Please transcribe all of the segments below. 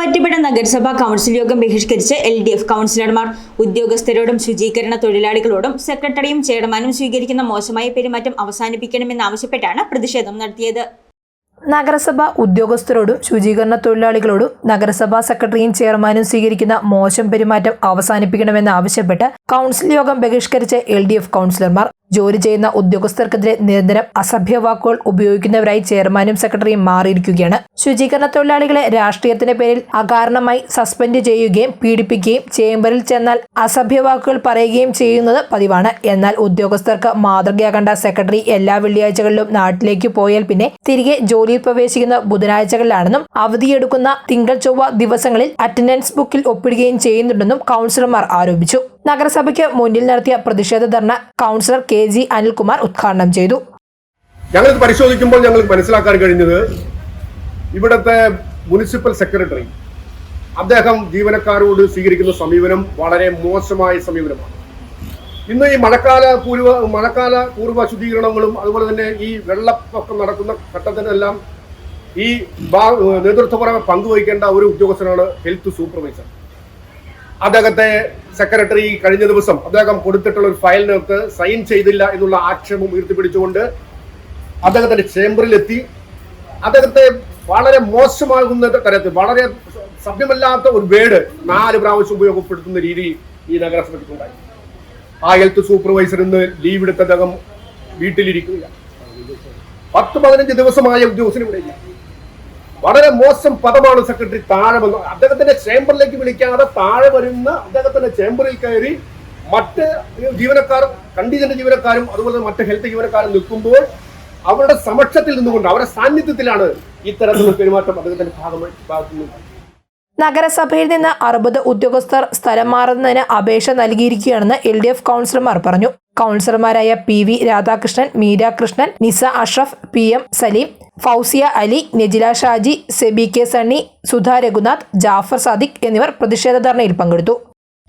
Muvattupuzha നഗരസഭാ council യോഗം ബഹിഷ്കരിച്ച് L D F കൗൺസിലർമാർ ഉദ്യോഗസ്ഥരോടും ശുചീകരണ തൊഴിലാളികളോടും സെക്രട്ടറിയും ചെയർമാനും സ്വീകരിക്കുന്ന മോശമായ പെരുമാറ്റം അവസാനിപ്പിക്കണമെന്നാവശ്യപ്പെട്ടാണ് പ്രതിഷേധം നടത്തിയത്. നഗരസഭ ഉദ്യോഗസ്ഥരോടും ശുചീകരണ തൊഴിലാളികളോടും നഗരസഭാ സെക്രട്ടറിയും ചെയർമാനും സ്വീകരിക്കുന്ന മോശം പെരുമാറ്റം അവസാനിപ്പിക്കണമെന്ന് ആവശ്യപ്പെട്ട് കൗൺസിൽ യോഗം ബഹിഷ്കരിച്ച എൽ ഡി എഫ് കൗൺസിലർമാർ ജോലി ചെയ്യുന്ന ഉദ്യോഗസ്ഥർക്കെതിരെ നിരന്തരം അസഭ്യ വാക്കുകൾ ഉപയോഗിക്കുന്നവരായി ചെയർമാനും സെക്രട്ടറിയും മാറിയിരിക്കുകയാണ്. ശുചീകരണ തൊഴിലാളികളെ രാഷ്ട്രീയത്തിന്റെ പേരിൽ അകാരണമായി സസ്പെൻഡ് ചെയ്യുകയും പീഡിപ്പിക്കുകയും ചേംബറിൽ ചെന്നാൽ അസഭ്യ വാക്കുകൾ പറയുകയും ചെയ്യുന്നത് പതിവാണ്. എന്നാൽ ഉദ്യോഗസ്ഥർക്ക് മാതൃകയാകേണ്ട സെക്രട്ടറി എല്ലാ വെള്ളിയാഴ്ചകളിലും നാട്ടിലേക്ക് പോയാൽ പിന്നെ തിരികെ ജോലിയിൽ പ്രവേശിക്കുന്ന ബുധനാഴ്ചകളിലാണെന്നും അവധിയെടുക്കുന്ന തിങ്കൾ ചൊവ്വ ദിവസങ്ങളിൽ അറ്റൻഡൻസ് ബുക്കിൽ ഒപ്പിടുകയും ചെയ്യുന്നുണ്ടെന്നും കൗൺസിലർമാർ ആരോപിച്ചു. നഗരസഭയ്ക്ക് മുന്നിൽ നടത്തിയ പ്രതിഷേധ ധർണ കൗൺസിലർ കെ ജി അനിൽകുമാർ ഉദ്ഘാടനം ചെയ്തു. ഞങ്ങൾക്ക് പരിശോധിക്കുമ്പോൾ ഞങ്ങൾക്ക് മനസ്സിലാക്കാൻ കഴിഞ്ഞത് ഇവിടുത്തെ മുനിസിപ്പൽ സെക്രട്ടറി അദ്ദേഹം ജീവനക്കാരോട് സ്വീകരിക്കുന്ന സമീപനം വളരെ മോശമായ സമീപനമാണ്. ഇന്ന് ഈ മഴക്കാല പൂർവ മഴക്കാല പൂർവ ശുദ്ധീകരണങ്ങളും അതുപോലെ തന്നെ ഈ വെള്ളപ്പൊക്കം നടക്കുന്ന ഘട്ടത്തിനെല്ലാം ഈ നേതൃത്വപരമായി പങ്കുവഹിക്കേണ്ട ഒരു ഉദ്യോഗസ്ഥനാണ് ഹെൽത്ത് സൂപ്പർവൈസർ. അദ്ദേഹത്തെ സെക്രട്ടറി കഴിഞ്ഞ ദിവസം അദ്ദേഹം കൊടുത്തിട്ടുള്ള ഒരു ഫയലിനകത്ത് സൈൻ ചെയ്തില്ല എന്നുള്ള ആക്ഷേപം ഉയർത്തിപ്പിടിച്ചുകൊണ്ട് അദ്ദേഹത്തിന്റെ ചേംബറിലെത്തി. അദ്ദേഹത്തെ വളരെ മോശമാകുന്ന തരത്തിൽ വളരെ സഭ്യമല്ലാത്ത ഒരു വേഡ് നാല് പ്രാവശ്യം ഉപയോഗപ്പെടുത്തുന്ന രീതി ഈ നഗരസഭയ്ക്കുണ്ടായി ആ ഹെൽത്ത് സൂപ്പർവൈസർ ഇന്ന് ലീവ് എടുത്ത അദ്ദേഹം വീട്ടിലിരിക്കുകയാണ്. പത്ത് പതിനഞ്ച് ദിവസമായ ഉദ്യോഗസ്ഥന് ഇവിടെ ഇല്ല വളരെ മോശം പദമാണ് സെക്രട്ടറി. താഴെ വന്നു അദ്ദേഹത്തിന്റെ ചേംബറിലേക്ക് വിളിക്കാതെ താഴെ വരുന്ന അദ്ദേഹത്തിന്റെ ചേംബറിൽ കയറി മറ്റ് ജീവനക്കാരും കണ്ടീജന്റ് ജീവനക്കാരും അതുപോലെ മറ്റ് ഹെൽത്ത് ജീവനക്കാരും നിൽക്കുമ്പോൾ അവരുടെ സമക്ഷത്തിൽ നിന്നുകൊണ്ട് അവരുടെ സാന്നിധ്യത്തിലാണ് ഇത്തരത്തിലുള്ള പെരുമാറ്റം അദ്ദേഹത്തിന്റെ ഭാഗമായി നഗരസഭയിൽ നിന്ന് അറുപത് ഉദ്യോഗസ്ഥർ സ്ഥലം മാറുന്നതിന് അപേക്ഷ നൽകിയിരിക്കുകയാണെന്ന് എൽ ഡി എഫ് കൗൺസിലർമാർ പറഞ്ഞു. കൗൺസിലർമാരായ P V Radhakrishnan Meera Krishnan Nisa Ashraf P M Saleem Fousiya Ali Nejila Shaji Sebi K Sunny Sudha Raghunath Jafar Sadiq എന്നിവർ പ്രതിഷേധ ധർണയിൽ പങ്കെടുത്തു.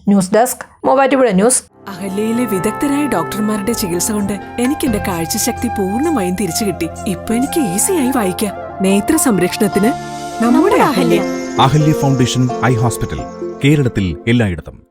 News desk Muvattupuzha news. അഹല്യയിലെ വിദഗ്ധരായ ഡോക്ടർമാരുടെ ചികിത്സ കൊണ്ട് എനിക്ക് എന്റെ കാഴ്ചശക്തി പൂർണമായും തിരിച്ചു കിട്ടി. ഇപ്പൊ എനിക്ക് ഈസിയായി വായിക്കാം. നേത്ര സംരക്ഷണത്തിന് നമ്മുടെ Ahalya. Ahalya foundation eye hospital കേരളത്തിൽ എല്ലായിടത്തും.